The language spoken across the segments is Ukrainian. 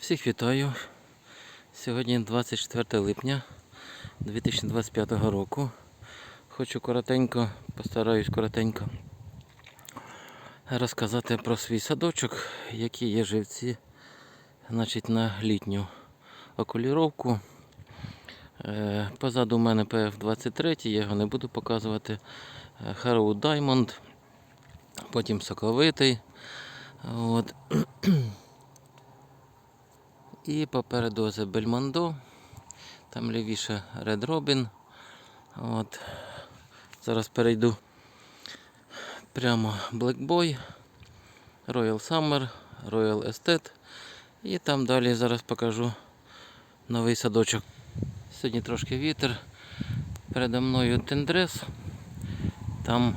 Всіх вітаю. Сьогодні 24 липня 2025 року. Хочу коротенько, постараюсь коротенько розказати про свій садочок, які є живці значить, на літню окуліровку. Е, Позаду в мене PF23, я його не буду показувати. Е, Harrow Diamond, потім соковитий. От. І попереду це Бельмондо, там лівіше Red Robin. От. Зараз перейду прямо Black Royal Summer, Royal Estate. І там далі зараз покажу новий садочок. Сьогодні трошки вітер. Передо мною Тендрес. Там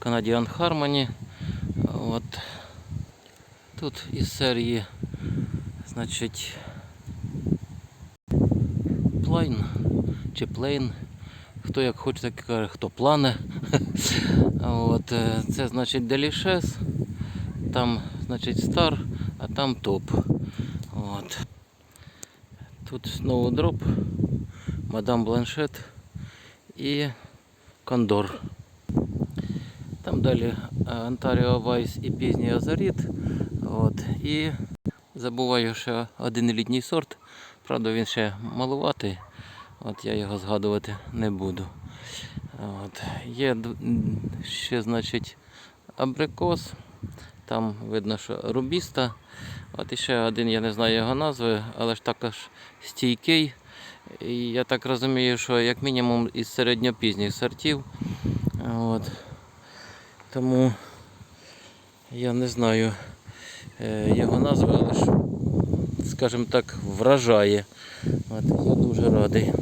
Canadian Harmony. От. Тут із серії Значить, плайн чи плейн. Хто як хоче, так і каже, хто плане. От, е, це значить Делішес, там значить стар, а там топ. От. Тут знову дроп, мадам Бланшет і Кондор. Там далі Онтаріо Вайс і пізній Азаріт. От. І Забуваю ще один літній сорт. Правда, він ще малуватий. От я його згадувати не буду. От. Є ще, значить, абрикос. Там видно, що рубіста. От ще один, я не знаю його назви, але ж також стійкий. І я так розумію, що як мінімум із середньопізніх сортів. От. Тому я не знаю його назви, але скажімо так, вражає. От, я дуже радий.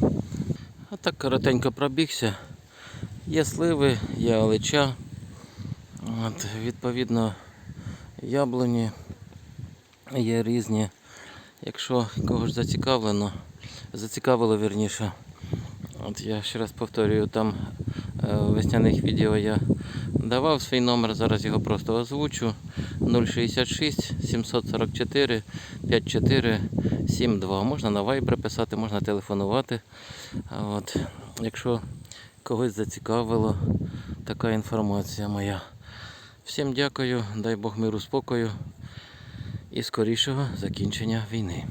А так коротенько пробігся. Є сливи, є олича. От, відповідно, яблуні є різні. Якщо когось зацікавлено, зацікавило вірніше. От я ще раз повторюю, там е, весняних відео я давав свій номер, зараз його просто озвучу. 066 744 5472. Можна на Viber писати, можна телефонувати. От. Якщо когось зацікавило така інформація моя. Всім дякую, дай Бог миру спокою і скорішого закінчення війни.